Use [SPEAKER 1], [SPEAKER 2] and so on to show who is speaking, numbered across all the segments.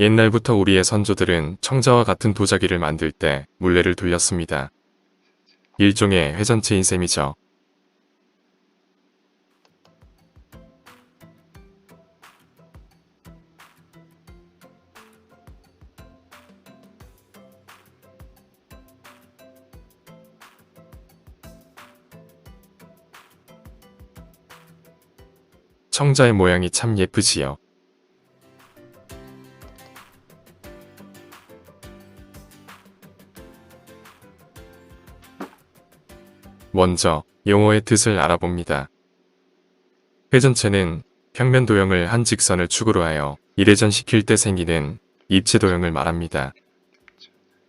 [SPEAKER 1] 옛날부터 우리의 선조들은 청자와 같은 도자기를 만들 때 물레를 돌렸습니다. 일종의 회전체인 셈이죠. 청자의 모양이 참 예쁘지요. 먼저 용어의 뜻을 알아봅니다. 회전체는 평면 도형을 한 직선을 축으로 하여 이례전시킬 때 생기는 입체 도형을 말합니다.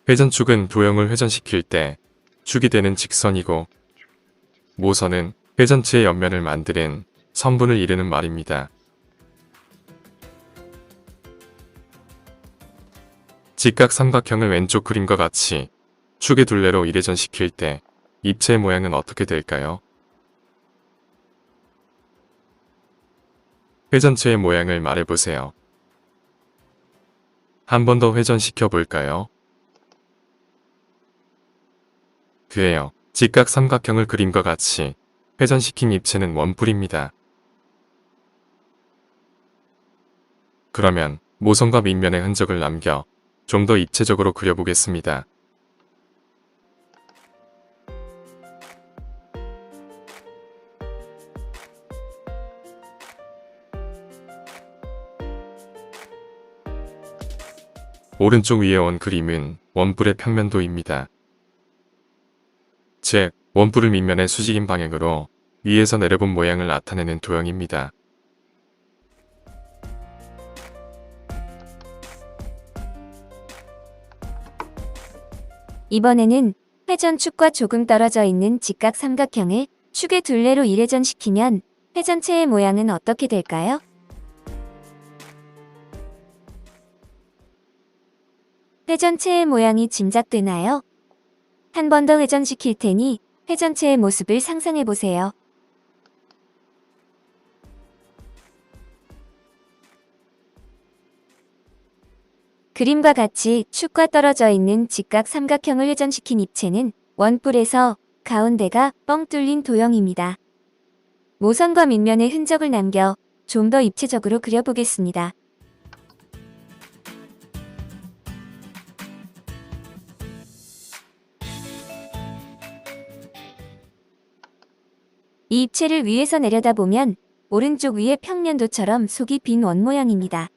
[SPEAKER 1] 회전축은 도형을 회전시킬 때 축이 되는 직선이고 모선은 회전체의 옆면을 만드는 선분을 이르는 말입니다. 직각 삼각형을 왼쪽 그림과 같이 축의 둘레로 이례전시킬 때 입체의 모양은 어떻게 될까요? 회전체의 모양을 말해보세요. 한 번 더 회전시켜 볼까요? 그래요. 직각 삼각형을 그림과 같이 회전시킨 입체는 원뿔입니다. 그러면 모선과 밑면의 흔적을 남겨 좀 더 입체적으로 그려보겠습니다. 오른쪽 위에 온 그림은 원뿔의 평면도입니다. 즉, 원뿔을 밑면의 수직인 방향으로 위에서 내려본 모양을 나타내는 도형입니다.
[SPEAKER 2] 이번에는 회전축과 조금 떨어져 있는 직각 삼각형을 축의 둘레로 이례전시키면 회전체의 모양은 어떻게 될까요? 회전체의 모양이 짐작되나요? 한 번 더 회전시킬 테니 회전체의 모습을 상상해 보세요. 그림과 같이 축과 떨어져 있는 직각 삼각형을 회전시킨 입체는 원뿔에서 가운데가 뻥 뚫린 도형입니다. 모선과 밑면의 흔적을 남겨 좀 더 입체적으로 그려보겠습니다. 이 입체를 위에서 내려다보면 오른쪽 위의 평면도처럼 속이 빈 원 모양입니다.